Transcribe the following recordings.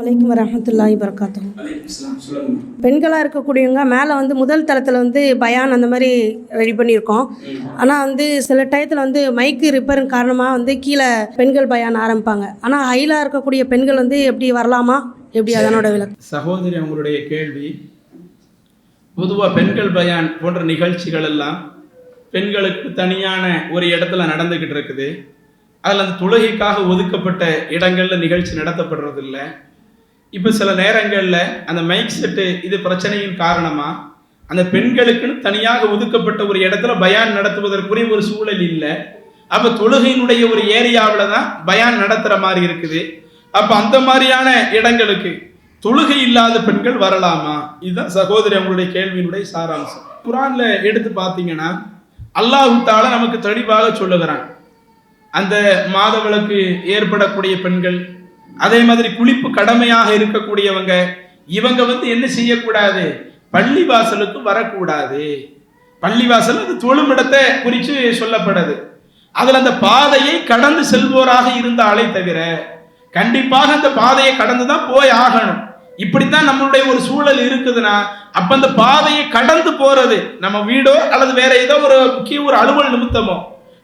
வலைக்கம் வரமத்துல்லாஹி வரகாத்தும் பெண்களாக இருக்கக்கூடியவங்க மேலே வந்து முதல் தளத்தில் வந்து பயான் அந்த மாதிரி ரெடி பண்ணியிருக்கோம். ஆனால் வந்து சில டயத்தில் வந்து மைக்கு ரிப்பேரின் காரணமாக வந்து கீழே பெண்கள் பயான் ஆரம்பிப்பாங்க. ஆனால் ஹைலாக இருக்கக்கூடிய பெண்கள் வந்து எப்படி வரலாமா? எப்படி அதனோட விளக்கம்? சகோதரி அவங்களுடைய கேள்வி. பொதுவாக பெண்கள் பயான் போன்ற நிகழ்ச்சிகள் எல்லாம் பெண்களுக்கு தனியான ஒரு இடத்துல நடந்துக்கிட்டு இருக்குது. அதில் அந்த தொழுகைக்காக ஒதுக்கப்பட்ட இடங்களில் நிகழ்ச்சி நடத்தப்படுறதில்ல. இப்போ சில நேரங்களில் அந்த மைக் செட்டு இது பிரச்சனையின் காரணமாக அந்த பெண்களுக்குன்னு தனியாக ஒதுக்கப்பட்ட ஒரு இடத்துல பயான் நடத்துவதற்குரிய ஒரு சூழல் இல்லை. அப்போ தொழுகையினுடைய ஒரு ஏரியாவில் தான் பயான் நடத்துகிற மாதிரி இருக்குது. அப்போ அந்த மாதிரியான இடங்களுக்கு தொழுகை இல்லாத பெண்கள் வரலாமா? இதுதான் சகோதரி அவங்களுடைய கேள்வியினுடைய சாராம்சம். குரான்ல எடுத்து பார்த்தீங்கன்னா அல்லாஹ் தால நமக்கு தெளிவாக சொல்லுகிறான். அந்த மாதவளுக்கு ஏற்படக்கூடிய பெண்கள் அதே மாதிரி குளிப்பு கடமையாக இருக்கக்கூடியவங்க இவங்க வந்து என்ன செய்யக்கூடாது? பள்ளி வாசலுக்கு வரக்கூடாது. பள்ளிவாசல் அது தொழுமிடத்தை குறித்து சொல்லப்படுது. அதில் அந்த பாதையை கடந்து செல்வோராக இருந்தாலே தவிர கண்டிப்பாக அந்த பாதையை கடந்து தான் போய் ஆகணும். இப்படித்தான் நம்மளுடைய ஒரு சூழல் இருக்குதுன்னா அப்ப அந்த பாதையை கடந்து போறது நம்ம வீடோ அல்லது வேற ஏதோ ஒரு முக்கிய ஒரு அலுவல் நிமித்தமோ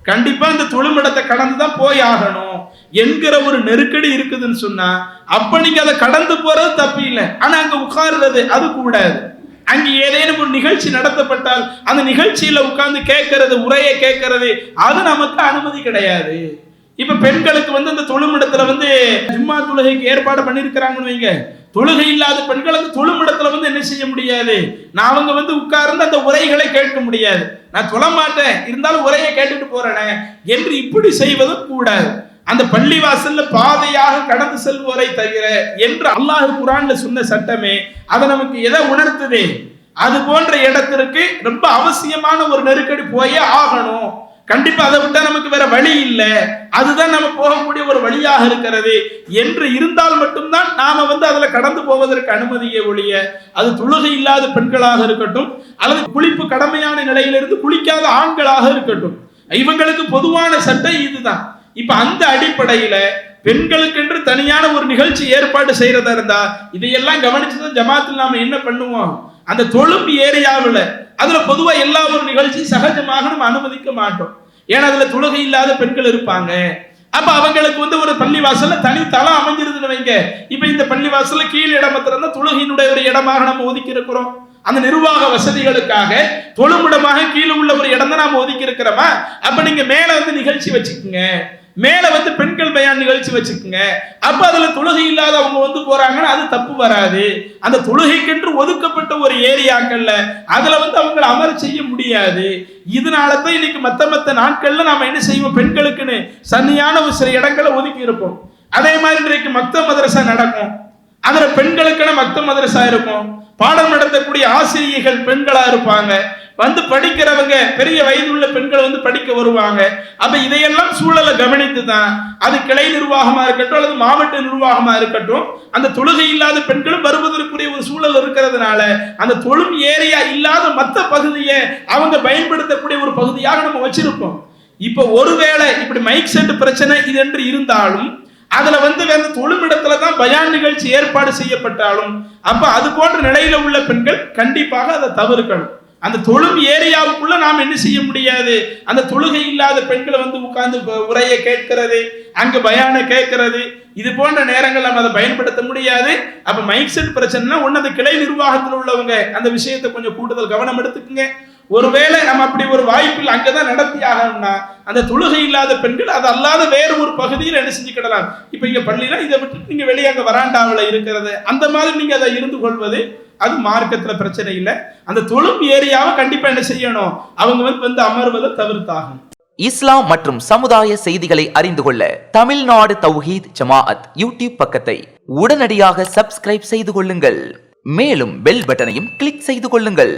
கண்டிப்பா இந்த தொழுமிடத்தை கடந்து தான் போய் ஆகணும். என்கிற ஒரு நெருக்கடி இருக்குதுன்னு சொன்னா அப்ப நீங்க அதை கடந்து போறது தப்பு இல்லை. ஆனா அங்க உட்கார்றது அது கூடாது. அங்கே ஏதேனும் ஒரு நிகழ்ச்சி நடத்தப்பட்டால் அந்த நிகழ்ச்சியில உட்கார்ந்து கேட்கறது உரையை கேட்கறது அது நமக்கு அனுமதி கிடையாது. இப்ப பெண்களுக்கு வந்து அந்த தொழுமிடத்துல வந்து ஜும்மா தொழுகைக்கு ஏற்பாடு பண்ணியிருக்கிறாங்கன்னு வைங்க. தொழுகை இல்லாத பெண்கள் அந்த தொழுமிடத்துல வந்து என்ன செய்ய முடியாது? நான் அவங்க வந்து உட்கார்ந்து அந்த உரைகளை கேட்க முடியாது. நான் தொழ மாட்டேன். இருந்தாலும் உரையை கேட்டுட்டு போறேனே. என்று இப்படி செய்வதும் கூடாது. அந்த பள்ளி வாசல்ல பாதையாக கடந்து செல்வோரை தவிர என்று அல்லாஹ் குரான்ல சொன்ன சட்டமே அதை நமக்கு எதை உணர்த்துது? அது போன்ற இடத்திற்கு ரொம்ப அவசியமான ஒரு நெருக்கடி போயே ஆகணும். கண்டிப்பா அதை விட்டா நமக்கு வேற வழி இல்லை. அதுதான் நம்ம போகக்கூடிய ஒரு வழியாக இருக்கிறது. என்று இருந்தால் மட்டும்தான் நாம வந்து அதுல கடந்து போவதற்கு அனுமதியை ஒழிய அது தொழுகை இல்லாத பெண்களாக இருக்கட்டும் அல்லது குளிப்பு கடமையான நிலையிலிருந்து குளிக்காத ஆண்களாக இருக்கட்டும். இவங்களுக்கு பொதுவான சட்டம் இதுதான். இப்ப அந்த அடிப்படையில பெண்களுக்கென்று தனியான ஒரு நிகழ்ச்சி ஏற்பாடு செய்யறதா இருந்தா இதையெல்லாம் கவனிச்சுதான் ஜமாத்தில் நாம என்ன பண்ணுவோம்? அந்த தொழும்பு ஏரியாவில் அதுல பொதுவா எல்லா ஒரு நிகழ்ச்சியும் சகஜமாக நம்ம அனுமதிக்க மாட்டோம். ஏன்னா அதுல தொழுகை இல்லாத பெண்கள் இருப்பாங்க. அப்ப அவங்களுக்கு வந்து ஒரு பள்ளிவாசல்ல தனி தளம் அமைஞ்சிருதுன்னு வைங்க. இப்ப இந்த பள்ளிவாசல்ல கீழ் இடம் இருந்தா தொழுகையினுடைய ஒரு இடமாக நம்ம ஒதுக்கி இருக்கிறோம் அந்த நிர்வாக வசதிகளுக்காக தொழுமிடமாக கீழே உள்ள ஒரு இடம் தான் நாம ஒதுக்கி இருக்கிறோமா அப்ப நீங்க மேல வந்து நிகழ்ச்சி வச்சுக்கோங்க. மேல வந்து பெண்கள் பயான் நிகழ்ச்சி வச்சுக்கோங்க. அப்ப அதுல தொழுகை இல்லாத அவங்க வந்து போறாங்கன்னா அது தப்பு வராது. அந்த தொழுகைக்கென்று ஒதுக்கப்பட்ட ஒரு ஏரியாக்கள்ல அதுல வந்து அவங்களை அமர செய்ய முடியாது. இதனால தான் இன்னைக்கு மத்த மத்த நாட்கள்ல நாம என்ன செய்வோம்? பெண்களுக்குன்னு சன்னியான ஒரு சில இடங்களை ஒதுக்கி இருப்போம். அதே மாதிரி இன்றைக்கு மத்த மதரசா நடக்கும். அதுல பெண்களுக்குன்னு மத்த மதரசா இருக்கும். பாடம் நடத்தக்கூடிய ஆசிரியர்கள் பெண்களா இருப்பாங்க. வந்து படிக்கிறவங்க பெரிய வயதுள்ள பெண்கள் வந்து படிக்க வருவாங்க. அப்ப இதையெல்லாம் சூழலை கவனித்து தான் அது கிளை நிர்வாகமா இருக்கட்டும் அல்லது மாவட்ட நிர்வாகமா இருக்கட்டும் அந்த தொழுகை இல்லாத பெண்களும் வருவதற்குரிய ஒரு சூழல் இருக்கிறதுனால அந்த தொழும் ஏரியா இல்லாத மற்ற பகுதியை அவங்க பயன்படுத்தக்கூடிய ஒரு பகுதியாக நம்ம வச்சிருப்போம். இப்போ ஒருவேளை இப்படி மைக் செட் பிரச்சனை இது என்று இருந்தாலும் அதுல வந்து வேற தொழுமிடத்துல தான் பயான் நிகழ்ச்சி ஏற்பாடு செய்யப்பட்டாலும் அப்ப அது போன்ற நிலையில உள்ள பெண்கள் கண்டிப்பாக அதை தவிர்க்கணும். அந்த தொழும் ஏரியாவுக்குள்ள நாம் என்ன செய்ய முடியாது? அந்த தொழுகை இல்லாத பெண்களை வந்து உட்கார்ந்து உரையை கேட்கிறது அங்க பயான கேட்கிறது. இது போன்ற நேரங்கள் நம்ம அதை பயன்படுத்த முடியாது. அப்ப மைக் செட் பிரச்சனைனா ஒன்னு அந்த கிளை நிர்வாகத்தில் உள்ளவங்க அந்த விஷயத்தை கொஞ்சம் கூடுதல் கவனம் எடுத்துக்குங்க. ஒருவேளை நம்ம அப்படி ஒரு வாய்ப்பில் அங்கதான் நடத்தி ஆகணும்னா அந்த தொழுகை இல்லாத பெண்கள் அது அல்லாத வேறு ஒரு பகுதியில் என்ன செஞ்சுக்கிடலாம்? இப்ப இங்க பள்ளியில இதை விட்டு நீங்க வெளியே அங்க வராண்டாவில் இருக்கிறது. அந்த மாதிரி நீங்க அதை இருந்து கொள்வது அது மார்க்கத்தில் பிரச்சனை இல்லை. அந்த தொழும் ஏரியாவை கண்டிப்பாக என்ன செய்யணும்? அவங்க வந்து வந்து அமர்வதை தவிர்த்தாகும் இஸ்லாம் மற்றும் சமுதாய செய்திகளை அறிந்து கொள்ள தமிழ்நாடு தௌஹீத் ஜமாஅத் யூடியூப் பக்கத்தை உடனடியாக சப்ஸ்கிரைப் செய்து கொள்ளுங்கள். மேலும் பெல் பட்டனையும் கிளிக் செய்து கொள்ளுங்கள்.